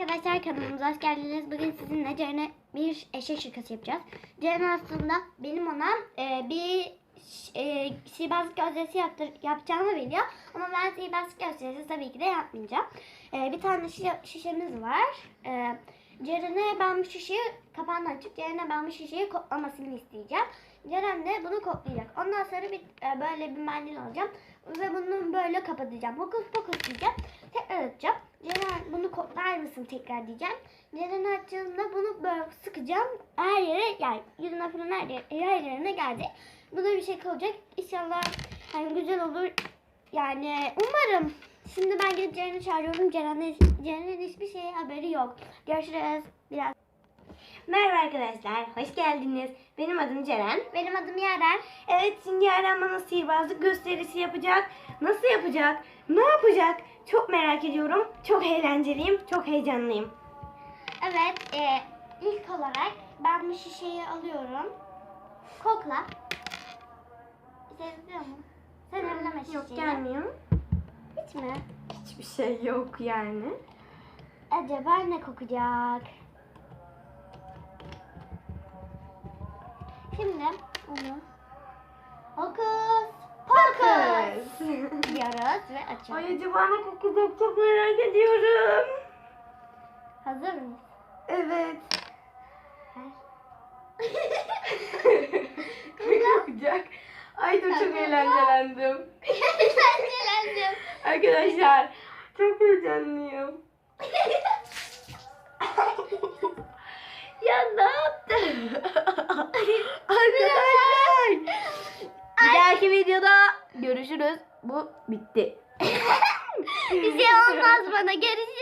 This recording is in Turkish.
arkadaşlar kanalımıza hoş geldiniz. Bugün sizinle Ceren'e bir eşek şakası yapacağız. Ceren aslında benim ona e, bir e, sihirbazlık gösterisi yaptır, yapacağımı biliyor. Ama ben sihirbazlık gösterisi tabii ki de yapmayacağım. E, bir tane şişe, şişemiz var. E, Ceren'e ben bu şişeyi kapağını açıp Ceren'e ben bu şişeyi koklamasını isteyeceğim. Ceren de bunu koklayacak. Ondan sonra bir e, böyle bir mendil alacağım ve bunu böyle kapatacağım. Hokus pokus diyeceğim. Tekrar atacağım. Ceren bunu koklar mısın tekrar diyeceğim. Ceren açtığında bunu böyle sıkacağım. Her yere yani yüzüne falan her, yere, her yerine gelecek. Bu da bir şey olacak. İnşallah yani güzel olur. Yani umarım. Şimdi ben gidip Ceren'i çağırıyorum. Ceren'in Ceren'in hiçbir şeye haberi yok. Görüşürüz. Biraz. Merhaba arkadaşlar, hoş geldiniz. Benim adım Ceren. Benim adım Yaren. Evet, şimdi Yaren bana sihirbazlık gösterisi yapacak. Nasıl yapacak? Ne yapacak? Çok merak ediyorum. Çok eğlenceliyim, çok heyecanlıyım. Evet, e, ilk olarak ben bu şişeyi alıyorum. Kokla. Seziyor mu? Sen elleme şişeyi. Yok gelmiyor. Hiç mi? Hiçbir şey yok yani. Acaba ne kokacak? Şimdi onu hokus pokus diyoruz ve Ay açıyoruz. acaba ne kokacak çok merak ediyorum. Hazır mıyız? Evet. Ne kokacak? Ay dur çok eğlencelendim. Eğlencelendim. Arkadaşlar çok heyecanlıyım. dahaki videoda görüşürüz. Bu bitti. Bir şey olmaz bana. Görüşürüz.